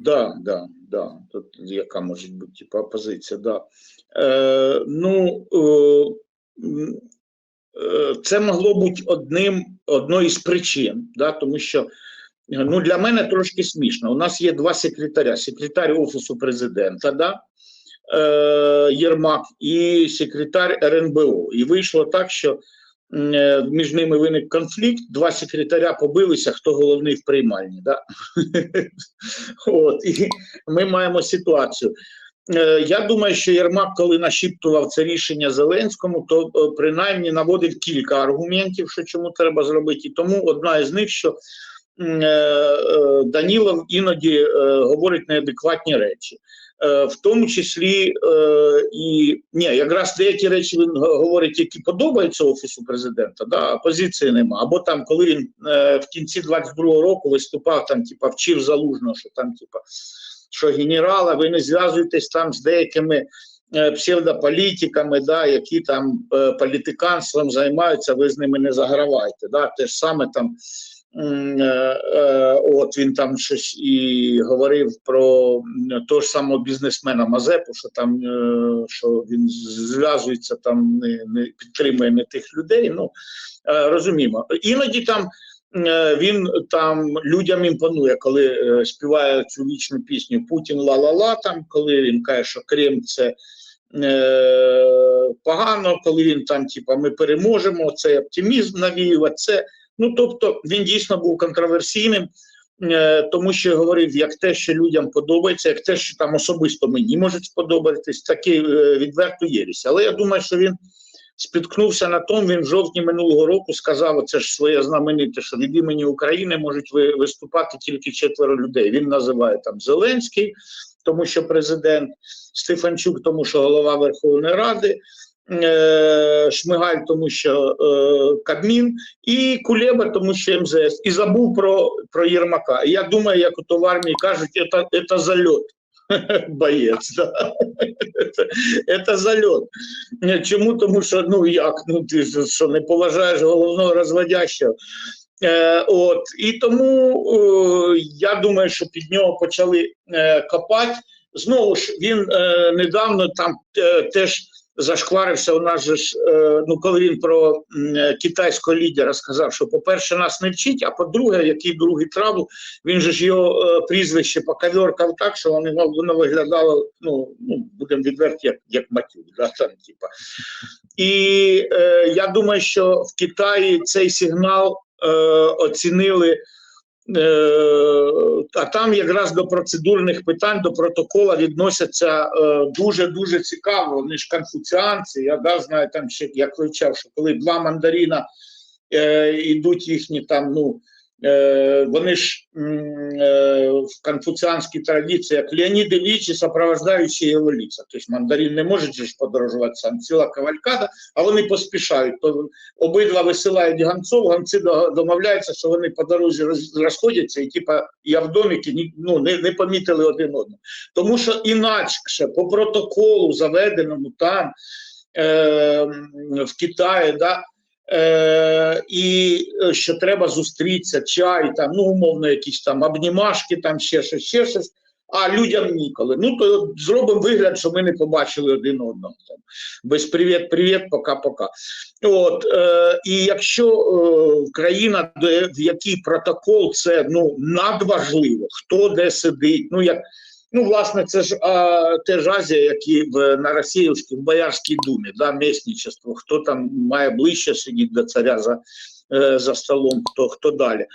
да, да, да. Тут яка може бути типа опозиція, да. Е, ну, е, е, це могло бути одним, одною із причин, да, тому що ну, для мене трошки смішно. У нас є два секретаря: секретар Офісу президента, да, е, Єрмак і секретар РНБО. І вийшло так, що між ними виник конфлікт, два секретаря побилися, хто головний в приймальні. Да? От, і ми маємо ситуацію. Е, Я думаю, що Єрмак, коли нашіптував це рішення Зеленському, то е, принаймні наводив кілька аргументів, що чому треба зробити. І тому одна із них, що е, е, Данілов іноді е, говорить неадекватні речі. Е, В тому числі е, і ні, якраз деякі речі він говорить, які подобаються офісу президента, да, а позиції нема. Або там, коли він е, в кінці 22-го року виступав, там, типа, вчив залужно, що там, типа, що генерала, ви не зв'язуєтесь там з деякими псевдополітиками, да, які там е, політиканством займаються, ви з ними не загравайте. Да, те ж саме там. Е, е, От він там щось і говорив про того ж самого бізнесмена Мазепу, що там е, що він зв'язується там, не, не підтримує не тих людей. Ну розуміємо. Іноді там він там людям імпонує, коли співає цю вічну пісню Путін ла-ла-ла, там коли він каже, що Крим це. Погано, коли він там, типа, ми переможемо, цей оптимізм навіювати. Це ну тобто він дійсно був контроверсійним, е, тому що говорив як те, що людям подобається, як те, що там особисто мені може сподобатись, таке е, відверто єрість. Але я думаю, що він спіткнувся на тому, він в жовтні минулого року сказав, оце ж своє знамените, що від імені України можуть ви- виступати тільки четверо людей. Він називає там Зеленський, тому що президент, Стефанчук, тому що голова Верховної Ради. Е, Шмигаль, тому що е, Кабмін, і Кулеба, тому що МЗС. І забув про, про Єрмака. Я думаю, як ото в армії кажуть, це, це зальот. Боєць, да. це, це зальот. Е, Чому? Тому що ну як ну ти що не поважаєш головного розводящого. Е, от і тому е, я думаю, що під нього почали е, копати. Знову ж він е, недавно там е, теж зашкварився. У нас же ж е, ну коли він про е, китайського лідера сказав, що по-перше, нас не вчить, а по-друге, який другий траву, він же ж його е, прізвище поковеркав так, що воно, воно виглядало, ну, ну будемо відверті, як, як матюк, да, там, типа. І е, я думаю, що в Китаї цей сигнал е, оцінили. Е, а там якраз до процедурних питань, до протокола відносяться е, дуже дуже цікаво. Вони ж конфуціанці. Я да, знаю там ще як кричав, що коли два мандаріна е, йдуть їхні там, ну е, вони ж е, в конфуціанській традиції, як Леонід Ілліч і сопровождаючі його ліца. Тобто мандарин не може ж подорожувати сам ціла кавалькада, а вони поспішають. То обидва висилають гонцов, гонці домовляються, що вони по дорозі розходяться, і типа я в доміки ну, не, не помітили один одного. Тому що інакше по протоколу, заведеному там е, в Китаї, да, е, і е, що треба зустрітися, чай, там, ну, умовно, якісь там обнімашки, там ще щось, ще щось. А людям ніколи. Ну то зробимо вигляд, що ми не побачили один одного. Там. Без привіт, привіт, пока-пока. От, е, і якщо е, країна, де, в якій протокол це ну, надважливо, хто де сидить, ну як. Ну, власне, це ж а, теж Азія, як і в, на Росіївській, в Боярській думі, да, місничество, хто там має ближче сидіти до царя за, е, за столом, хто, хто далі.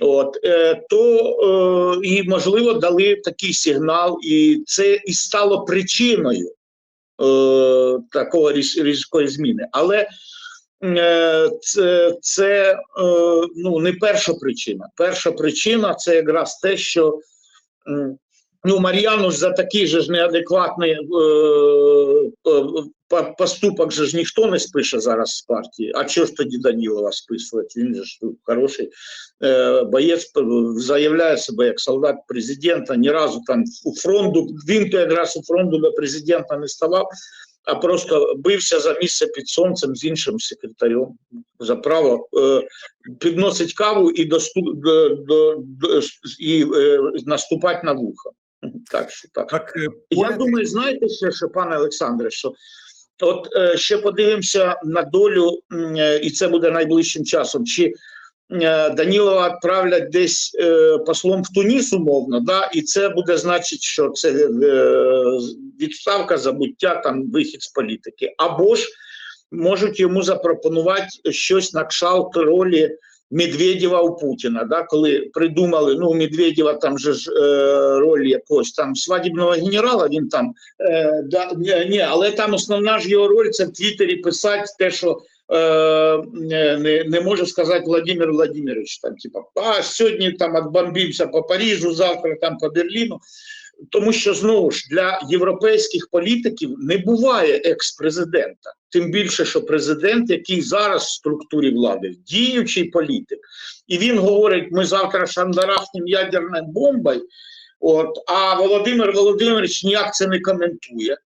От, е, то е, і, можливо, дали такий сигнал, і це і стало причиною е, такого різкої зміни. Але е, це, це е, ну, не перша причина. Перша причина це якраз те, що ну, Мар'яну ж за такий же ж неадекватний е, е, поступок же ж ніхто не спише зараз з партії. А чого ж тоді Данілова списувати? Він же ж хороший е, боєць заявляє себе як солдат президента, ні разу там у фронту, він то якраз у фронту до президента не ставав, а просто бився за місце під сонцем з іншим секретарем за право е, підносить каву і доступ до, до, до і е, на вухо. Так що так. Так, е, Я думаю, знаєте ще, що, пане Олександре, що от е, ще подивимося на долю, е, і це буде найближчим часом. Чи е, Данілова відправлять десь е, послом в Туніс, умовно, да, і це буде значить, що це е, відставка, забуття, там вихід з політики. Або ж можуть йому запропонувати щось на кшалт ролі. Медведєва у Путіна, да, коли придумали, ну, у Медведєва там же ж е, роль якогось там свадібного генерала, він там, е, да, ні, але там основна ж його роль це в Твіттері писати те, що е, не, не може сказати Владимир Владимирович, там, типа, а сьогодні там отбомбився по Парижу, завтра там по Берліну. Тому що знову ж для європейських політиків не буває екс-президента. Тим більше, що президент, який зараз в структурі влади, діючий політик, і він говорить: ми завтра шандарахнем ядерною бомбою. От, а Володимир Володимирович ніяк це не коментує.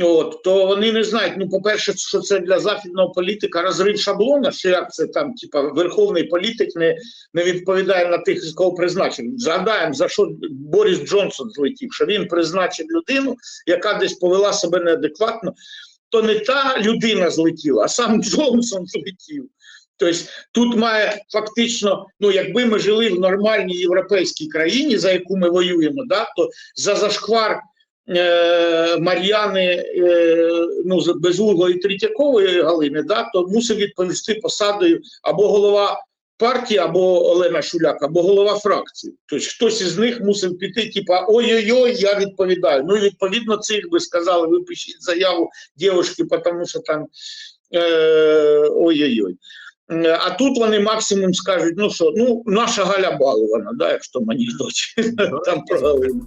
От, то вони не знають. Ну, по-перше, що це для західного політика розрив шаблона, що як це там, типа, верховний політик не, не відповідає на тих, з кого призначив. Згадаємо, за що Борис Джонсон злетів, що він призначив людину, яка десь повела себе неадекватно, то не та людина злетіла, а сам Джонсон злетів. Тобто тут має фактично, ну якби ми жили в нормальній європейській країні, за яку ми воюємо, да, то за зашквар е, Мар'яни е, ну, Безуглої Третьякової Галини, да, то мусив відповісти посадою або голова партії, або Олена Шуляк, або голова фракції. Тобто хтось із них мусив піти, типа ой-ой-ой, я відповідаю. Ну, і відповідно, цих би сказали, ви пишіть заяву дівчинки, тому що там е, ой-ой-ой. А тут вони максимум скажуть, ну що, ну, наша Галя балована, да, як в тому анекдоті, там про Галину.